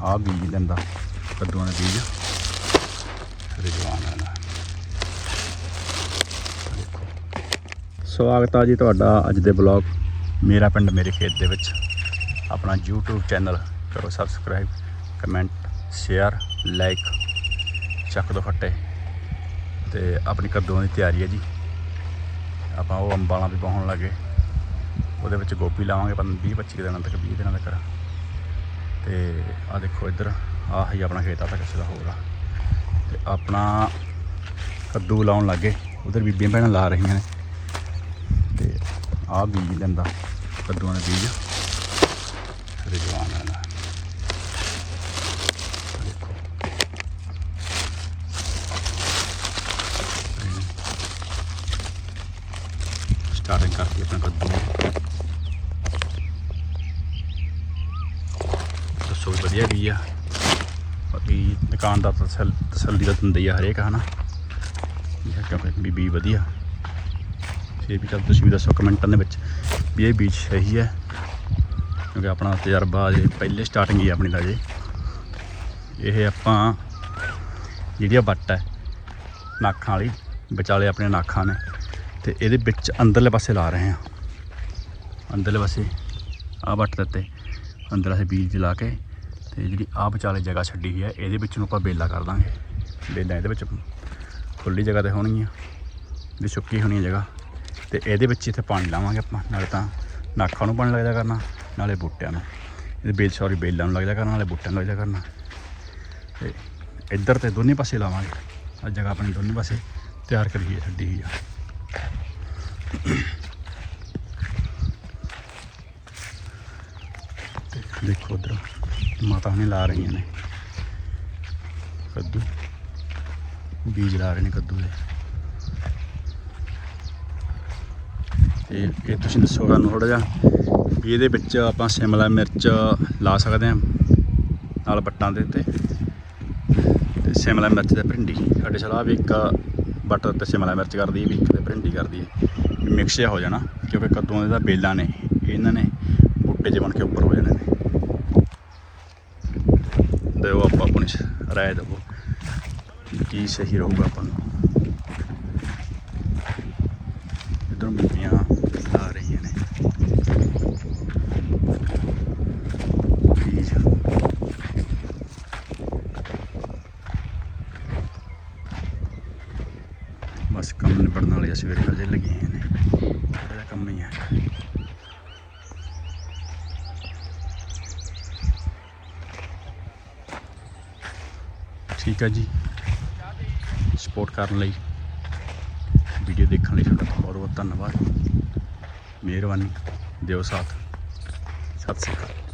ਆ ਬੀਜ ਲੈਂਦਾ, ਕੱਦੂਆਂ ਦਾ ਬੀਜ। ਰਿਜਵਾਨ ਵਾਲਾ ਦੇਖੋ। ਸਵਾਗਤ ਆ ਜੀ ਤੁਹਾਡਾ ਅੱਜ ਦੇ ਬਲੌਗ ਮੇਰਾ ਪਿੰਡ ਮੇਰੇ ਖੇਤ ਦੇ ਵਿੱਚ। ਆਪਣਾ YouTube ਚੈਨਲ ਕਰੋ ਸਬਸਕ੍ਰਾਈਬ ਕਮੈਂਟ ਸ਼ੇਅਰ ਲਾਈਕ ਚੱਕ ਦੋ ਫੱਟੇ। ਤੇ ਆਪਣੀ ਕੱਦੂਆਂ ਦੀ ਤਿਆਰੀ ਹੈ ਜੀ। ਆਪਾਂ ਉਹ ਅੰਬਾਲਾਂ ਵੀ ਪਾਉਣ ਲੱਗੇ। ਉਹਦੇ ਵਿੱਚ ਗੋਭੀ ਲਾਵਾਂਗੇ ਪਰ 20 25 ਦਿਨਾਂ ਤੱਕ 20 ਦਿਨਾਂ ਤੱਕ। ਤੇ ਆ ਦੇਖੋ ਇੱਧਰ, ਆਹ ਹੀ ਆਪਣਾ ਖੇਤ ਆ, ਤਾਂ ਕਿਸੇ ਦਾ ਹੋਰ ਆ। ਤੇ ਆਪਣਾ ਕੱਦੂ ਲਾਉਣ ਲੱਗੇ। ਉਧਰ ਬੀਬੀਆਂ ਭੈਣਾਂ ਲਾ ਰਹੀਆਂ ਨੇ। ਤੇ ਆਹ ਬੀਜ ਲੈਂਦਾ, ਕੱਦੂਆਂ ਦਾ ਬੀਜ। ਰਿਜਵਾਨ ਵਾਲਾ ਦੇਖੋ। ਸਟਾਰਟਿੰਗ ਕਰਕੇ ਆਪਣਾ ਕੱਦੂ। ਦੱਸੋ ਵੀ ਵਧੀਆ ਗਈ ਆ। ਬਾਕੀ ਦੁਕਾਨਦਾਰ ਤਾਂ ਤਸੱਲ- ਤਸੱਲੀ ਦਾ ਦਿੰਦਾ ਆ ਹਰੇਕ, ਹਨਾ। ਇਹ ਕਿਉਂਕਿ ਬੀਬੀ ਵਧੀਆ। ਫਿਰ ਵੀ ਚੱਲ ਤੁਸੀਂ ਵੀ ਦੱਸੋ ਕਮੈਂਟਾਂ ਦੇ ਵਿੱਚ ਵੀ ਇਹ ਬੀਜ ਸਹੀ ਹੈ। ਕਿਉਂਕਿ ਆਪਣਾ ਤਜਰਬਾ ਜੇ ਪਹਿਲੇ ਸਟਾਰਟਿੰਗ ਹੀ ਆ ਆਪਣੀ ਦਾ ਜੇ ਇਹ ਆਪਾਂ ਜਿਹੜੀ ਆ ਵੱਟ ਹੈ, ਨਾਖਾਂ ਵਾਲੀ ਵਿਚਾਲੇ ਆਪਣੇ ਨਾਖਾਂ ਨੇ। ਤੇ ਇਹਦੇ ਵਿੱਚ ਅੰਦਰਲੇ ਪਾਸੇ ਲਾ ਰਹੇ ਹਾਂ ਅੰਦਰਲੇ ਪਾਸੇ ਆ ਵੱਟ ਦਿੱਤੇ ਅੰਦਰ ਅਸੀਂ ਬੀਜ ਲਾ ਕੇ ਤੇ ਜਿਹੜੀ ਆ ਵਿਚਾਲੇ ਜਗ੍ਹਾ ਛੱਡੀ ਹੋਈ ਹੈ ਇਹਦੇ ਵਿੱਚ ਨੂੰ ਆਪਾਂ ਬੇਲਾ ਕਰ ਦਾਂਗੇ। ਬੇਲਾਂ ਇਹਦੇ ਵਿੱਚ ਖੁੱਲੀ ਜਗ੍ਹਾ ਤੇ ਹੋਣਗੀਆਂ ਵੀ ਸੁੱਕੀ ਹੋਣੀ ਹੈ ਜਗ੍ਹਾ। ਤੇ ਇਹਦੇ ਵਿੱਚ ਇੱਥੇ ਪਾਣੀ ਲਾਵਾਂਗੇ ਆਪਾਂ, ਨਾਲੇ ਤਾਂ ਨਾਖਾਂ ਨੂੰ ਪਾਣੀ ਲੱਗਦਾ ਕਰਨਾ, ਨਾਲੇ ਬੂਟਿਆਂ ਨੂੰ। ਇਹਦੇ ਬੇਲ ਸੌਰੀ ਬੇਲਾਂ ਨੂੰ ਲੱਗਦਾ ਕਰਨਾ, ਨਾਲੇ ਬੂਟਿਆਂ ਨੂੰ ਲੱਗਦਾ ਕਰਨਾ। ਤੇ ਇੱਧਰ ਤੇ ਦੋਨੇ ਪਾਸੇ ਲਾਵਾਂਗੇ। ਆ ਜਗ੍ਹਾ ਆਪਣੀ ਦੋਨੇ ਪਾਸੇ ਤਿਆਰ ਕਰੀਏ ਛੱਡੀ ਹੋਈ ਆ। ਤੇ ਦੇਖੋ ਉਧਰ ਮਾਤਾ ਹੁਣੇ ਲਾ ਰਹੀਆਂ ਨੇ। ਕੱਦੂ। ਬੀਜ ਲਾ ਰਹੇ ਨੇ ਕੱਦੂ ਦੇ। ਤੇ ਇਹ ਤੁਸੀਂ ਦੱਸੋ ਸਾਨੂੰ ਥੋੜਾ ਜਿਹਾ ਵੀ ਇਹਦੇ ਵਿੱਚ ਆਪਾਂ ਸ਼ਿਮਲਾ ਮਿਰਚ ਲਾ ਸਕਦੇ ਹਾਂ ਨਾਲ ਬੱਟਾਂ ਦੇ ਉੱਤੇ। ਤੇ ਸ਼ਿਮਲਾ ਮਿਰਚ ਤੇ ਭਿੰਡੀ। ਸਾਡੇ ਸਲਾਹ ਵੀ ਇੱਕ ਬੱਟ ਤੇ ਸ਼ਿਮਲਾ ਮਿਰਚ ਕਰਦੀ ਹੈ, ਵੀ ਇੱਕ ਤੇ ਭਿੰਡੀ ਕਰਦੀ ਹੈ। ਮਿਕਸ ਜਿਹਾ ਹੋ ਜਾਣਾ, ਕਿਉਂਕਿ ਕੱਦੂਆਂ ਦੇ ਤਾਂ ਬੇਲਾਂ ਨੇ, ਇਹਨਾਂ ਨੇ ਬੂਟੇ ਜਿਹੇ ਬਣ ਕੇ ਉੱਪਰ ਹੋ ਜਾਣੇ ਨੇ। ਦਿਓ ਆਪਾਂ ਆਪਣੀ ਰਾਏ ਦੇਵੋ ਕੀ ਸਹੀ ਰਹੂਗਾ ਆਪਾਂ ਨੂੰ। ਇਧਰ ਬੀਬੀਆਂ ਆ ਰਹੀਆਂ ਨੇ। ਬੀਜ ਬਸ ਕੰਮ ਨਿਬੜਨ ਵਾਲੇ ਆ, ਸਵੇਰੇ ਹਜੇ ਲੱਗੇ ਹੋਏ ਨੇ। ਇਹਦਾ ਕੰਮ ਹੀ ਹੈ। ਠੀਕ ਹੈ ਜੀ। ਸਪੋਰਟ ਕਰਨ ਲਈ ਵੀਡੀਓ ਦੇਖਣ ਲਈ ਤੁਹਾਡਾ ਬਹੁਤ ਬਹੁਤ ਧੰਨਵਾਦ। ਮਿਹਰਬਾਨੀ। ਦਿਓ ਸਾਥ। ਸਤਿ ਸ਼੍ਰੀ ਅਕਾਲ।